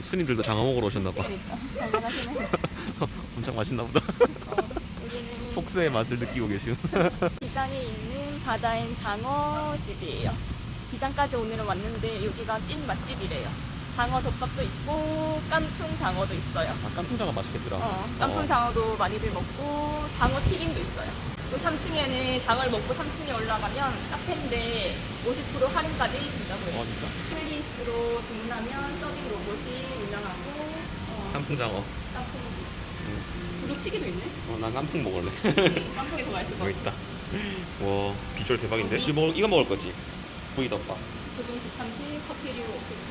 스님들도 장어 먹으러 오셨나봐. 그러니까. 엄청 맛있나 보다. 속세의 맛을 느끼고 계시오. 비장에 있는 바다인 장어집이에요. 비장까지 오늘은 왔는데 여기가 찐 맛집이래요. 장어 덮밥도 있고 깐풍 장어도 있어요. 아, 깐풍 장어 맛있겠더라. 어, 깐풍 장어도 많이들 먹고 장어 튀김도 있어요. 또 3층에는 장어를 먹고 3층에 올라가면 카페인데 50% 할인까지 준다고 해요. 어, 진짜? 플리스로 주문하면 로 어, 깐풍장어. 깐풍 두루치기도 있네. 어, 난 깐풍 먹을래. 깐풍이 더 맛있을 것 여기 같아. 있다. 와, 비주얼 대박인데? 이거 먹을, 이거 먹을 거지? 부위덮밥. 두둥식 참치 커피류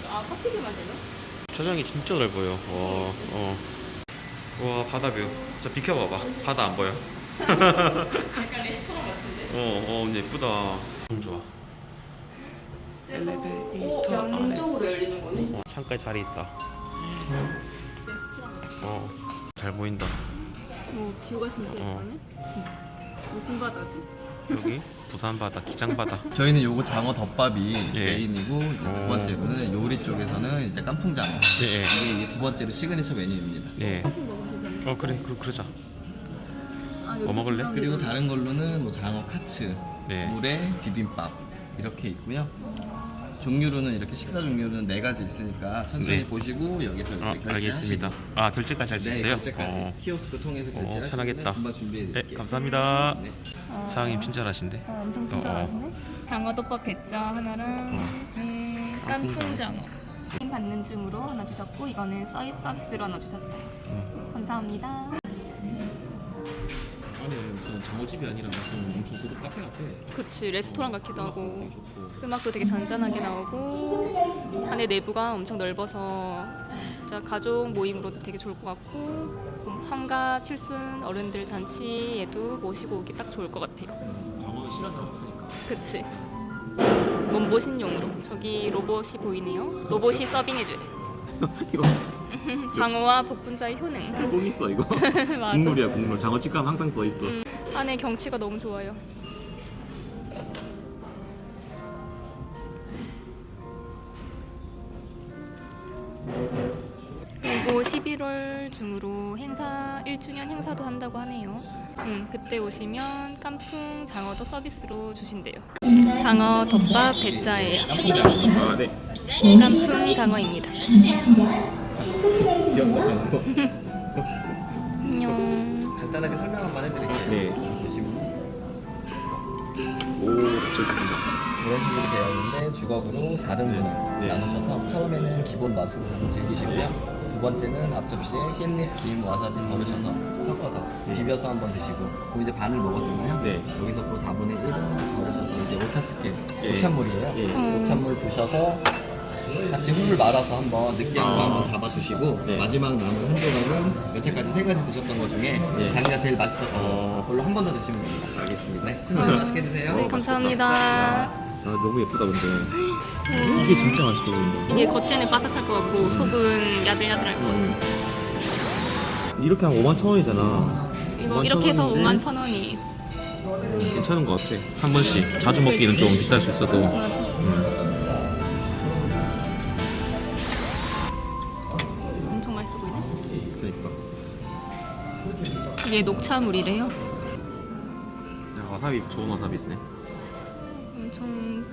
아 커피류만 되나? 저장이 진짜 넓어요. 와, 어. 와, 바다뷰. 저 비켜봐봐. 바다 안 보여? 약간 레스토랑 같은데? 어, 어, 근데 예쁘다. 너무 좋아. 오 양쪽으로 열리는 거네. 어, 창가에 자리 있다. 어, 잘 보인다. 오 뷰가 진짜 어. 예쁘네. 무슨 바다지? 여기 부산 바다, 기장 바다. 저희는 요거 장어 덮밥이 예. 메인이고 이제 오. 두 번째로는 요리 쪽에서는 이제 깐풍 장어. 예, 예. 이게 이제 두 번째로 시그니처 메뉴입니다. 예. 사실 먹으면? 어, 그래, 그, 그러자. 아, 뭐 먹을래? 그리고 좀- 다른 걸로는 뭐 장어 카츠, 네. 물에 비빔밥 이렇게 있고요. 종류로는 이렇게 식사 종류로는 네 가지 있으니까 천천히 네. 보시고 여기서 이제 아, 결제하시고. 알겠습니다. 아, 결제까지 할 수 네, 있어요? 결제까지 어. 키오스크 통해서 어, 결제하시면 편하겠다. 금방 준비해 네, 드릴게요. 감사합니다. 네. 아, 사장님 친절하신데. 아, 엄청 어, 친절하시네. 장어덮밥 대짜 하나랑 음, 깐풍 장어. 받는 중으로 하나 주셨고 이거는 서입 서비스로 하나 주셨어요. 음. 감사합니다. 무슨 장어집이 아니라 무슨 엄청 고급 카페 같아. 그치 레스토랑 같기도 하고 좋고. 음악도 되게 잔잔하게 나오고 안에 내부가 엄청 넓어서 진짜 가족 모임으로도 되게 좋을 것 같고 음, 환가 칠순 어른들 잔치에도 모시고 오기 딱 좋을 것 같아요. 장어는 싫어하는 사람 없으니까. 그치. 몸보신용으로 저기 로봇이 보이네요. 로봇이 서빙해줘요. 이거 장어와 복분자의 효능. 꼭 있어 이거. 맞아. 국물이야 국물. 장어 직감 항상 써 있어. 음, 안에 경치가 너무 좋아요. 그리고 11월 중으로 행사 1주년 행사도 한다고 하네요. 음, 그때 오시면 깐풍 장어도 서비스로 주신대요. 장어 덮밥 장어. 아 네. 깐풍 장어입니다. 귀엽다 장어. 안녕. 간단하게 설명 한번 해드릴게요. 네. 보시면 오, 저 죽인다. 이런 식으로 되어 있는데 주걱으로 4등분을 네. 나누셔서 처음에는 기본 맛으로 즐기시고요. 두 번째는 앞접시에 깻잎, 김, 와사비 덜으셔서 섞어서 네. 비벼서 한번 드시고 그럼 이제 반을 먹었잖아요. 네. 여기서 또 4분의 1은 덜으셔서 이제 오차 스케 예. 오찬물이에요. 예. 오찬물 부셔서 같이 훌을 말아서 한번 느끼한 거 아. 한번 잡아주시고 네. 마지막 남은 한 조각은 여태까지 세 가지 드셨던 것 중에 네. 자기가 제일 맛있었던 어. 걸로 한 번 더 드시면 됩니다. 알겠습니다. 네, 천천히 맛있게 드세요. 네, 감사합니다. 아 너무 예쁘다 근데. 이게 진짜 맛있어 보인다. 이게 겉에는 바삭할 것 같고 속은 야들야들할 것 같아. 이렇게 한 5만 천 원이잖아. 이거 5만 이렇게 해서 천 원인데 5만 천 원이 괜찮은 것 같아. 한 번씩 자주 먹기는 좀 비쌀 수 있어도. 맞아. 음. 이게 녹차물이래요. 야, 와사비 좋은 와사비네. 엄청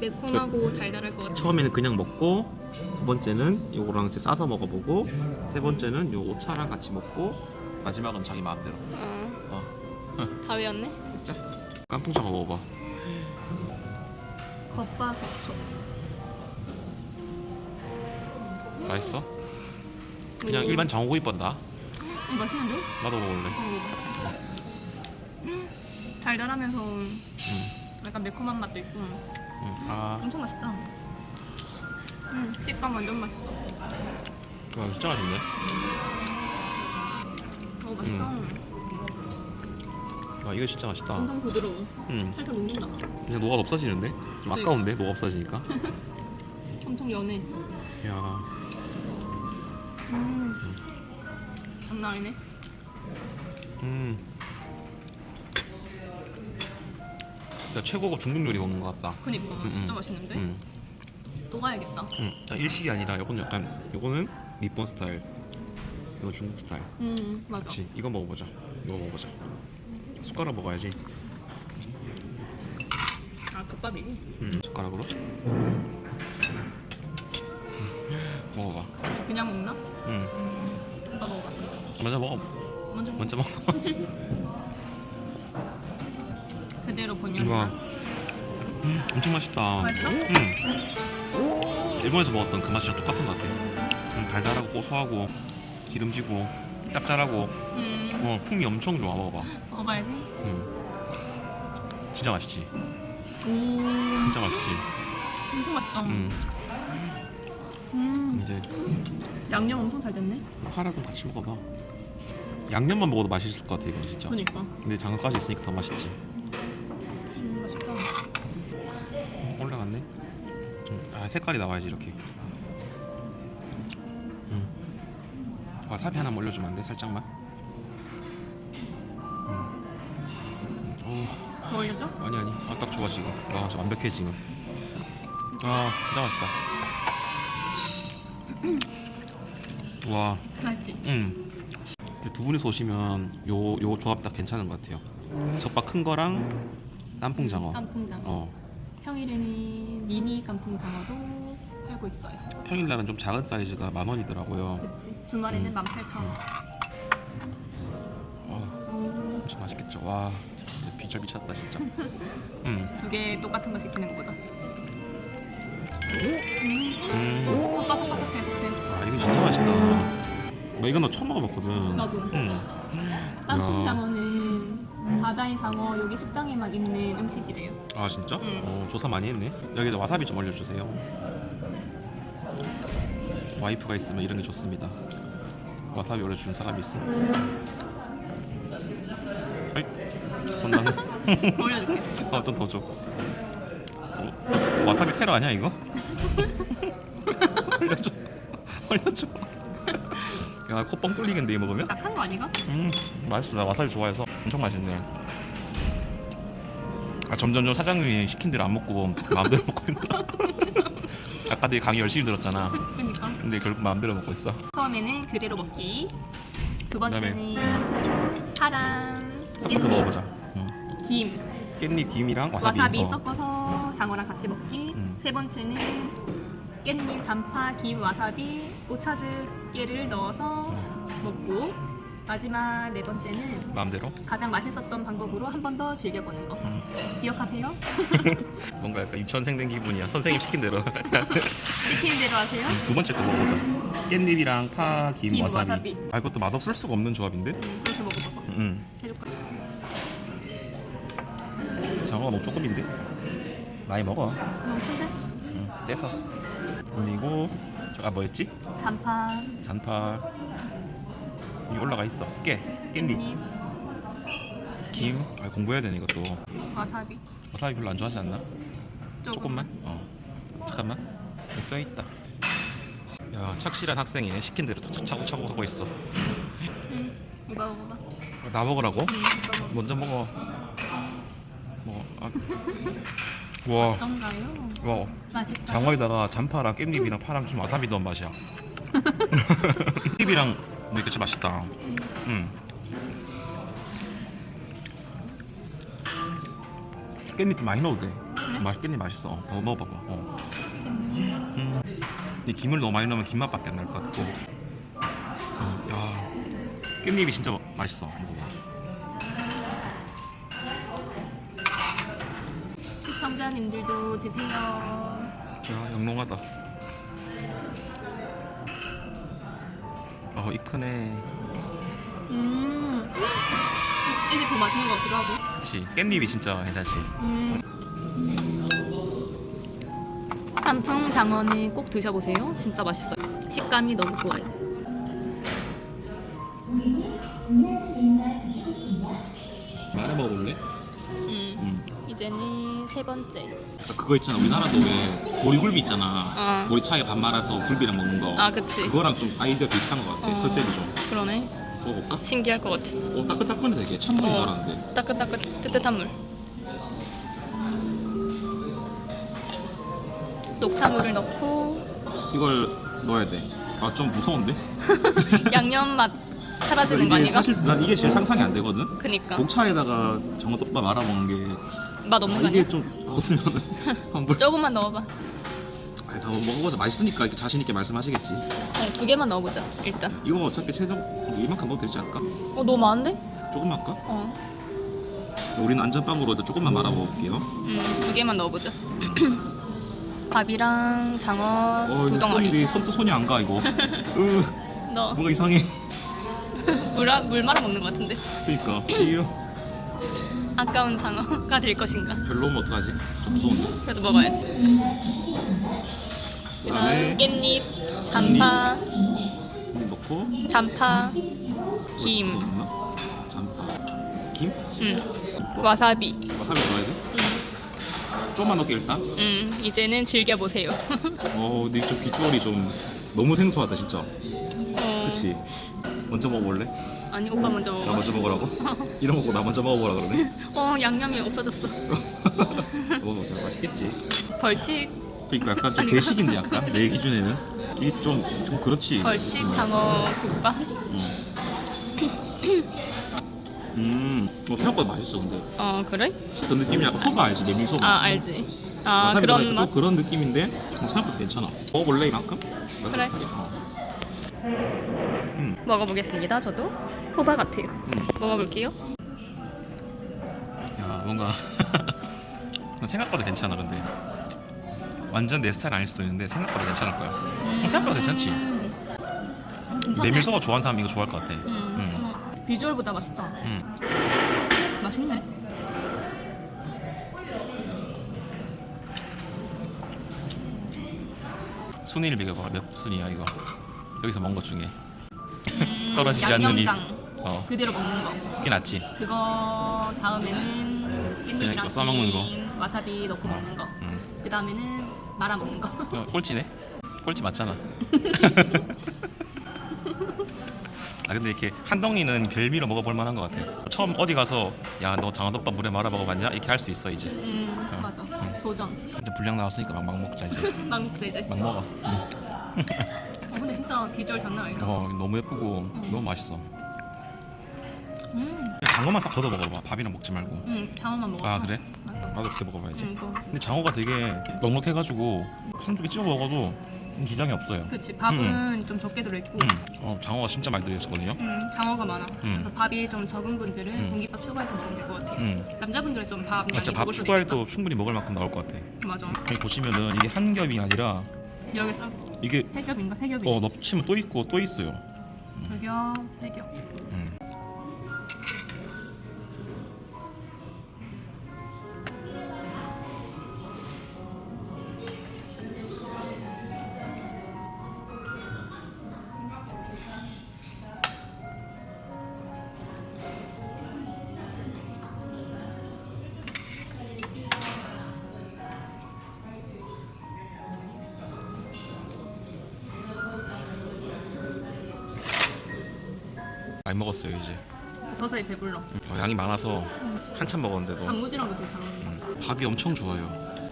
매콤하고 달달할 것 같아. 처음에는 그냥 먹고 두 번째는 요거랑 이제 싸서 먹어보고 세 번째는 요 오차랑 같이 먹고 마지막은 자기 마음대로. 어, 어. 다 외웠네. 자, 깐풍장어 먹어봐. 겉바속촉. 맛있어? 그냥 음. 일반 장어구이보다 음, 맛있는데? 나도 먹을래. 음, 달달하면서 음, 약간 매콤한 맛도 있고 음. 아, 엄청 맛있다. 음, 식감 완전 맛있어. 와, 진짜 맛있네. 어, 맛있다. 와, 이거 진짜 맛있다. 엄청 부드러워. 음, 살짝 녹는다. 그냥 녹아 없어지는데? 좀 아까운데 녹아 없어지니까. 엄청 연해. 야, 음. 장난 아니네. 음. 야, 최고급 중국 요리 먹는 것 같다. 그니까 음, 진짜 음. 맛있는데. 음. 응. 아, 일식이 아니라 이건 약간 이거는 일본 스타일. 이거 중국 스타일. 음 맞아. 그렇지. 이거 먹어보자. 이거 먹어보자. 숟가락 먹어야지. 아 국밥이. 응. 숟가락으로. 음. 먹어봐. 그냥 먹나? 응. 오빠 먹어봐. 먼저 먹어. 먼저 먹. 먼저 먹어. 그대로 본연. 이거 음, 엄청 맛있다. 맛있어? 음. 일본에서 먹었던 그 맛이랑 똑같은 것 같아. 음, 달달하고 고소하고 기름지고 짭짤하고 음 어, 풍미 엄청 좋아 먹어봐. 먹어봐야지. 음. 진짜 맛있지. 오 진짜 맛있지. 엄청 맛있다. 음. 음 이제 양념 엄청 잘 됐네. 파라도 같이 먹어봐. 양념만 먹어도 맛있을 것 같아 이건 진짜. 그니까. 근데 장어까지 있으니까 더 맛있지. 음 맛있다. 음, 올라갔네. 음, 아 색깔이 나와야지 이렇게. 음. 와사비 하나 올려주면 안 돼? 살짝만. 음. 음. 더 올려줘? 오, 아니 아니. 아, 딱 좋아 지금. 와, 저 완벽해 지금. 아, 진짜 맛있다. 와, 맛있지. 음. 두 분이서 오시면 요 요 조합 딱 괜찮은 것 같아요. 젓밥 큰 거랑 깐풍 장어. 깐풍장어. 어. 평일에는 미니 깐풍장어도 팔고 있어요. 평일 날은 좀 작은 사이즈가 만 원이더라고요. 그치. 주말에는 음. 18,000원. 어, 오. 진짜 맛있겠죠. 와, 진짜 비주얼 미쳤다 진짜. 음, 두 개 똑같은 거 시키는 것보다. 음. 빡빡빡해. 아 이거 진짜 맛있다. 나 이건 나 처음 먹어봤거든. 나도. 음. 깐풍장어는 바다의 장어 여기 식당에만 있는 음식이래요. 아 진짜? 응. 어, 조사 많이 했네. 여기다 와사비 좀 올려주세요. 와이프가 있으면 이런 게 좋습니다. 와사비 올려주는 사람이 있어. 아이. 더 올려줄게. 어, 좀더 줘. 어, 와사비 테러 아니야 이거? 올려줘. 올려줘. 야, 코뻥 뚫리겠는데 이 먹으면? 약한 거 아니가? 음, 맛있어. 나 와사비 좋아해서 엄청 맛있네. 아, 점점 점 사장님이 시킨 대로 안 먹고 마음대로 먹고 있나? 아까 되게 강의 열심히 들었잖아. 그러니까. 근데 결국 마음대로 먹고 있어. 처음에는 그대로 먹기. 두 번째는 파랑 섞어서 먹어보자. 응. 김, 깻잎 김이랑 와사비. 와사비 어. 섞어서 장어랑 같이 먹기. 음. 세 번째는 깻잎, 잔파, 김, 와사비, 오차즈깨를 넣어서 먹고 마지막 네 번째는 마음대로. 가장 맛있었던 방법으로 한 번 더 즐겨보는 거. 음. 기억하세요? 뭔가 약간 유치원생 된 기분이야. 선생님 시킨 대로. 시키는 대로 하세요. 두 번째 거 먹어보자. 깻잎이랑 파, 김, 김, 와사비. 와사비. 아 이것도 맛없을 수가 없는 조합인데? 음, 그렇게 먹어봐봐. 응. 해줄까? 장어가 너무 조금인데? 많이 먹어. 너무 큰데? 응. 떼서. 그리고 저- 아 뭐였지? 잔파, 잔파. 여기 올라가 있어. 깨, 깻잎, 김. 아 공부해야 되네 이것도. 와사비. 와사비 별로 안 좋아하지 않나? 조금. 조금만? 어. 잠깐만. 써 있다. 야 착실한 학생이네. 시킨 대로 차곡차곡 하고 있어. 응. 이거 먹어봐. 나 먹으라고? 응, 이거 먹어. 먼저 먹어. 먹어. 아. 와. 어떤가요? 와. 맛있어. 장어에다가 잔파랑 깻잎이랑 파랑 김 와사비 넣은 맛이야. 깻잎이랑 이렇게 진짜 맛있다. 음. 깻잎 좀 많이 넣어도 돼. 맛 깻잎 맛있어. 어, 더 넣어봐봐. 어. 음. 근데 김을 너무 많이 넣으면 김맛밖에 안 날 것 같고. 어, 야, 깻잎이 진짜 마- 맛있어. 먹어봐. 시청자님들도 드세요. 야, 영롱하다. 어, 이 크네. 음. 이- 이게 더 맛있는 것 같기도 하고. 그치. 깻잎이 진짜 괜찮지. 음. 단풍 장어는 꼭 드셔보세요. 진짜 맛있어요. 식감이 너무 좋아요. 이제는 세 번째. 그거 있잖아. 우리나라도 왜 보리굴비 있잖아. 어. 보리차에 밥 말아서 굴비랑 먹는 거. 아, 그치. 그거랑 좀 아이디어 비슷한 것 같아. 어. 컨셉이 좀. 그러네. 먹어볼까? 신기할 것 같아. 오, 따끈따끈해 되게. 줄 어. 알았는데. 따끈따끈 뜨뜻한 물. 녹차물을 넣고 이걸 넣어야 돼. 아 좀 무서운데? 양념 맛 사라지는 거 이게 아니가? 사실 난 이게 제일 상상이 안 되거든. 그니까 녹차에다가 정어떡밥 말아 먹는 게 맛 없는 거 아, 이게 아니야? 좀 없으면 한번 조금만 넣어봐. 아니 다 먹어보자 맛있으니까 이렇게 자신 있게 말씀하시겠지. 어, 두 개만 넣어보자 일단. 이거 어차피 세정 이만큼 넣어도 되지 않을까? 어 너무 많은데? 조금만 할까? 어. 우리는 안전빵으로 조금만 말아 먹을게요. 음 두 개만 넣어보자. 밥이랑 장어 어, 두 덩어리. 손이 손이 안 가 이거. 으, 넣어. 뭔가 이상해. 물, 물 말아 먹는 것 같은데. 그러니까 이거 아까운 장어가 될 것인가? 별로면 어떡하지? 좀 무서운데. 그래도 먹어야지. 그다음 깻잎, 잔파, 이 넣고 잔파, 뭐 김, 넣나? 잠파. 김? 음, 와사비. 와사비 넣어야 돼? 음, 좀만 넣게 일단. 음, 이제는 즐겨 보세요. 어, 근데 좀 비주얼이 좀 너무 생소하다 진짜. 어, 그치? 먼저 먹어볼래? 아니 오빠 먼저 나 먹어. 먼저 먹으라고? 이런 거고 나 먼저 먹어보라 그러네? 어 양념이 없어졌어. 먹어보자 맛있겠지? 벌칙, 그러니까 약간 좀 아닌가? 괴식인데 약간 내 기준에는 이게 좀, 좀 그렇지 벌칙 장어 국밥. 음, 음 어, 생각보다 맛있어 근데 어 그래? 그 느낌이 약간 소바 알지? 메밀 소바 아 알지. 아 와사비 그런 들어가니까 맛. 좀 그런 느낌인데 어, 생각보다 괜찮아 먹어볼래 이만큼? 그래. 어. 음, 먹어보겠습니다. 저도 소바 같아요. 음. 먹어볼게요. 야 뭔가 생각보다 괜찮아 근데 완전 내 스타일 아닐 수도 있는데 생각보다 괜찮을 거야 어, 생각보다 괜찮지? 메밀 소바 좋아하는 사람 이거 좋아할 것 같아 음, 음. 비주얼보다 맛있다. 음. 맛있네. 순위를 비교해봐 몇 순위야 이거 여기서 먹은 것 중에 음, 떨어지지 않는 이- 양념장 어 그대로 먹는 거. 그게 낫지 그거 다음에는 깻잎이랑 싸먹는 거. 김, 와사비 넣고 먹는 거. 음. 그 다음에는 말아 먹는 거. 어, 꼴찌네 꼴찌 맞잖아 아 근데 이렇게 한 덩이는 별미로 먹어볼 만한 것 같아 처음 어디 가서 야 너 장어덮밥 물에 말아 먹어봤냐 이렇게 할 수 있어 이제 음 어. 맞아. 음. 도전. 이제 분량 나왔으니까 막, 막 먹자 이제 막 먹자 이제. 막 먹어 음. 어, 근데 진짜 비주얼 장난 아니다. 어 너무 예쁘고 너무 맛있어 음, 장어만 싹 걷어 먹어봐 밥이랑 먹지 말고 음 장어만 먹어. 아 그래? 맞아. 나도 그렇게 먹어봐야지 음. 근데 장어가 되게 넉넉해가지고 한두 개 찍어 먹어도 기장이 없어요 그치 밥은 좀 적게 들어있고 음. 어, 장어가 진짜 많이 들어있거든요 음, 장어가 많아. 음. 그래서 밥이 좀 적은 분들은 음. 공깃밥 추가해서 먹으면 될 것 같아. 음. 남자분들은 좀밥 아, 많이 진짜 밥 먹을 수도 추가해도 충분히 먹을 만큼 나올 것 같아 있겠다. 맞아. 여기 보시면은 이게 한 겹이 아니라 여기 서 이게 세 겹인가 세 겹이. 어 넙치면 또 있고 또 있어요 두 겹, 세 겹. 음. 먹었어요 이제 서서히 배불러. 어, 양이 많아서 한참 먹었는데도 단무지랑도 되게 잘 어울린다. 음, 밥이 엄청 좋아요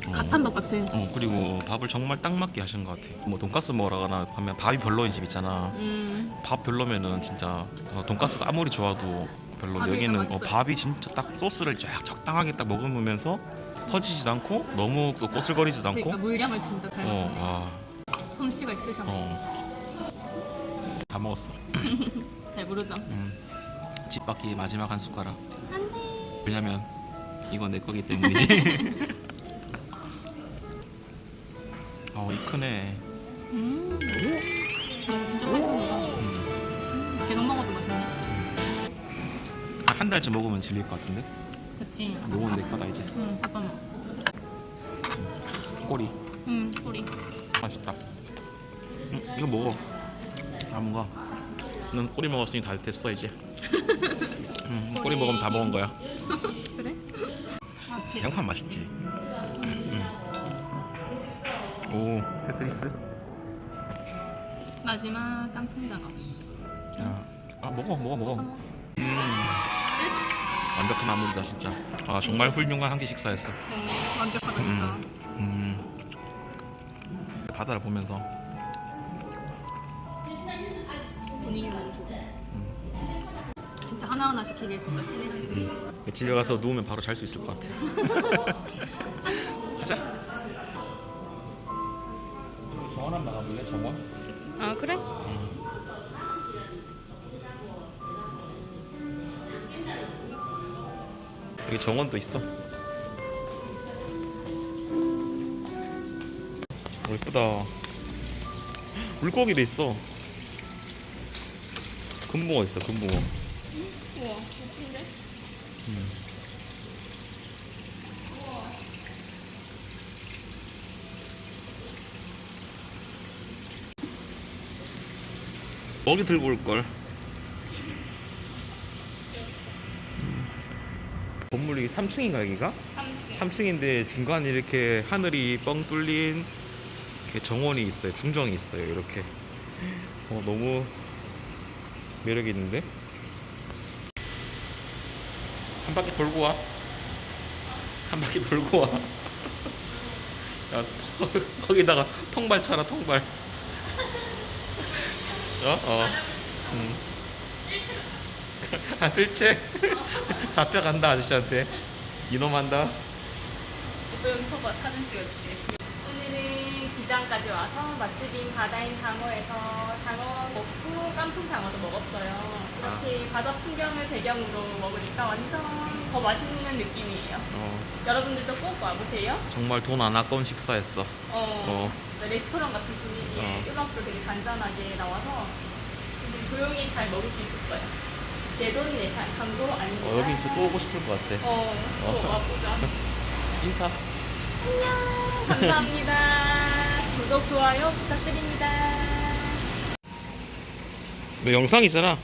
어. 갓한 밥 같아. 어 그리고 밥을 정말 딱 맞게 하시는 것 같아. 뭐 돈가스 먹으러가나 하면 밥이 별로인 집 있잖아. 음, 밥 별로면은 진짜 어, 돈가스가 아무리 좋아도 별로인데 밥이 여기는 더 어, 맛있어요. 밥이 진짜 딱 소스를 쫙 적당하게 딱 먹으면서 퍼지지도 않고 너무 또 꼬슬거리지도 않고. 그러니까 물량을 진짜 잘 맞춰. 어, 솜씨가 있으셔. 와, 어. 다 먹었어. 잘 부르죠. 음, 집 밖에 마지막 한 숟가락. 안돼. 왜냐면 이거 내 거기 때문이지. 어, 이 크네. 음. 어, 진짜. 음. 음, 계속 먹어도 맛있네. 한 달쯤 먹으면 질릴 것 같은데. 그치. 요건 내 거다 이제. 응, 잠깐만. 꼬리. 응, 꼬리. 맛있다. 응, 이거 먹어. 다 먹어. 넌 꼬리 먹었으니 다 됐어 이제. 응, 꼬리 먹으면 다 먹은 거야. 그래? 아, 제 양파 맛있지. 응. 오, 테트리스. 마지막 땅콩장어. 야, 아 먹어, 먹어, 먹어. 음, 완벽한 마무리다 진짜. 아 정말 훌륭한 한 끼 식사였어. 어, 완벽하다 진짜. 음, 음. 바다를 보면서 분위기 너무 좋고. 진짜 하나하나 지키길 진짜 신의 한 수. 집에 가서 누우면 바로 잘 수 있을 것 같아. 가자. 정원 한번 나가볼래? 정원? 아 그래? 여기 정원도 있어. 오, 예쁘다. 물고기도 있어. 금붕어 있어, 금붕어. 우와 예쁜데? 먹이 들고 올 걸. 건물이 3층인가 여기가? 3층인데 중간에 이렇게 하늘이 뻥 뚫린 이렇게 정원이 있어요. 중정이 있어요. 이렇게. 어, 너무 매력 있는데? 한 바퀴 돌고 와. 한 바퀴 돌고 와. 야, 터- 거기다가 통발 쳐라, 통발. 어? 어. 응. 아, 들채. 잡혀간다, 아저씨한테. 이놈 한다. 예쁜 소바 사진 찍어줄게. 기장까지 와서 맛집인 바다인 장어에서 장어 먹고 깐풍 장어도 먹었어요. 이렇게 바다 풍경을 배경으로 먹으니까 완전 더 맛있는 느낌이에요. 어, 여러분들도 꼭 와보세요. 정말 돈 안 아까운 식사였어. 어, 어. 레스토랑 같은 분위기에 어. 음악도 되게 잔잔하게 나와서 되게 조용히 잘 먹을 수 있었어요. 내 돈 내산 광고 아닙니다. 어, 여기 진짜 또 오고 싶을 것 같아. 어, 또 어. 와보자. 인사. 안녕. 감사합니다. 구독, 좋아요 부탁드립니다. 너 영상이잖아.